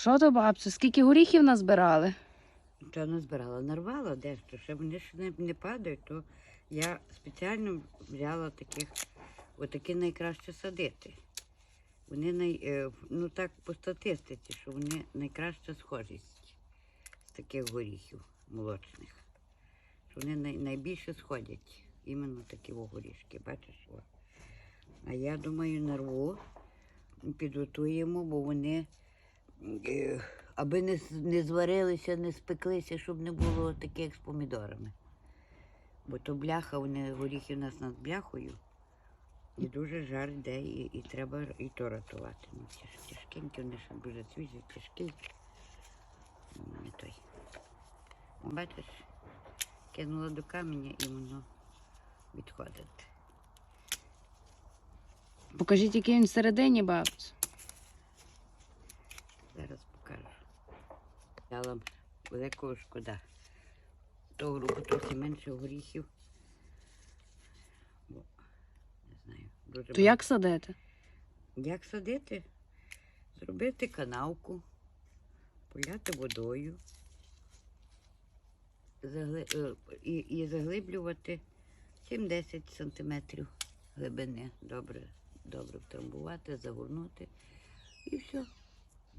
Що то, бабцю, скільки горіхів назбирали? Та назбирала, нарвала дещо, ще вони ж не, не падають, то я спеціально взяла таких, отакі найкраще садити. Вони най, е, ну так по статистиці, що вони найкраща схожість з таких горіхів молочних. Що вони най, найбільше сходять. Іменно такі горішки, бачиш? О. А я думаю, нарву, підготуємо, бо вони аби не, не зварилися, не спеклися, щоб не було таке, як з помідорами. Бо то бляха, вони горіхи у нас над бляхою. І дуже жар йде, і, і треба і то рятувати. Ну, тяж, тяжкенькі, вони ще дуже свіжі, тяжкі. Не той. Бачиш, кинула до каменя і воно відходить. Покажіть, який він всередині, бабцю. Зараз покажу. Дала великого шкода. Того року трохи менше горіхів. Бо, не знаю, дуже То як садити? Як садити? Зробити канавку, поляти водою загли... е, і, і заглиблювати 7-10 сантиметрів глибини. Добре, добре втрамбувати, загорнути. І все.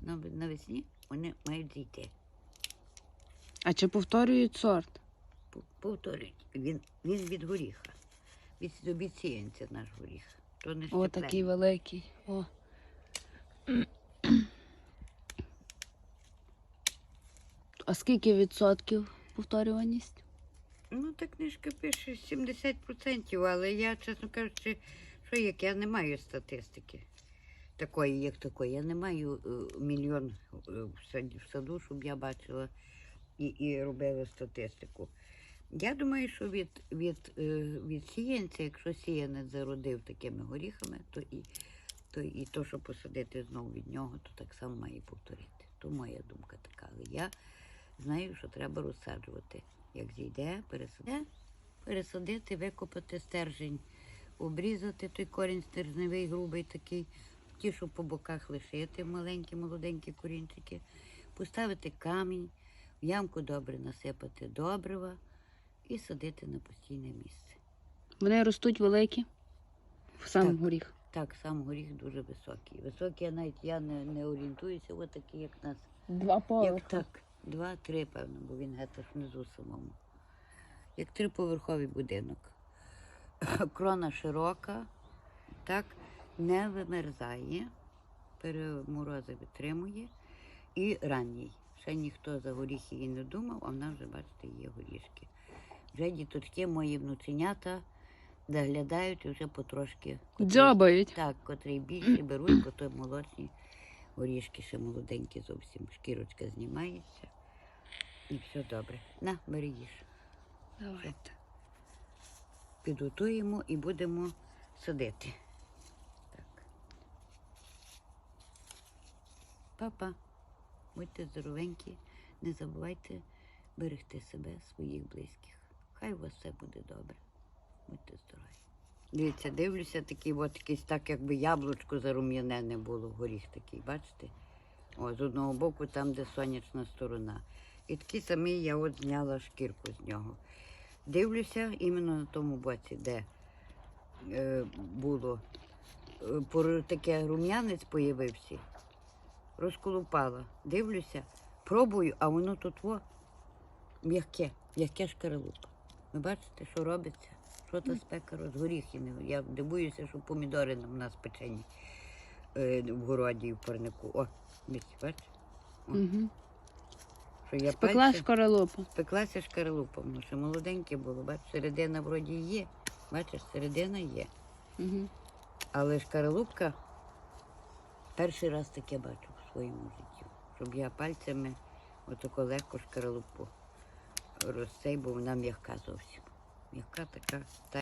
Нав- Навесні вони мають зійти. А чи повторюють сорт? Повторюють. Він, він від горіха. Від, сіянця наш горіх. То не О, такий великий. О. А скільки відсотків повторюваність? Ну, та книжка пише 70%, але я, чесно кажучи, що як я не маю статистики такої, як такої. Я не маю е, мільйон е, в саду, щоб я бачила і, і робила статистику. Я думаю, що від, від, е, від сіянця, якщо сіянець зародив такими горіхами, то і, то і то, що посадити знову від нього, то так само має повторити. То моя думка така. Але я знаю, що треба розсаджувати. Як зійде, пересадити, пересадити, викопати стержень, обрізати той корінь стержневий, грубий такий, ті, що по боках лишити, маленькі, молоденькі корінчики, поставити камінь, в ямку добре насипати добрива і садити на постійне місце. Вони ростуть великі. В сам Так. горіх. Так, сам горіх дуже високий. Високий я навіть я не, не орієнтуюся, от такі, як нас. Два Як так, два-три, певно, бо він гетто внизу самому. Як триповерховий будинок. Крона широка, так, не вимерзає, переморози витримує і ранній. Ще ніхто за горіхи і не думав, а в нас вже, бачите, є горішки. Вже діточки, мої внученята доглядають і вже потрошки. котрі- Дзьобають. так, котрі більші беруть, бо то молочні горішки ще молоденькі зовсім. Шкірочка знімається. І все добре. На, бери їж. Давайте. Підготуємо і будемо садити. Папа, будьте здоровенькі, не забувайте берегти себе, своїх близьких. Хай у вас все буде добре. Будьте здорові. Дивіться, дивлюся, такий от якийсь так, якби яблучко зарум'янене було, горіх такий, бачите? О, з одного боку, там, де сонячна сторона. І такий самий я от зняла шкірку з нього. Дивлюся іменно на тому боці, де е, було е, таке рум'янець появився, розколупала. Дивлюся, пробую, а воно тут во м'яке, м'яке шкаралупа. Ви бачите, що робиться? Що та спека розгоріхи. Я дивуюся, що помідори у нас печені е, в городі і в парнику. О, бачите? Угу. що я Спекла пальцем- шкаралупу. Спеклася шкаралупа, воно ще молоденьке було, бачиш, середина вроді є. Бачиш, середина є. Угу. Але шкаралупка перший раз таке бачу своєму житті. Щоб я пальцями отако легко шкаралупу розцей, бо вона м'яка зовсім. М'яка така. та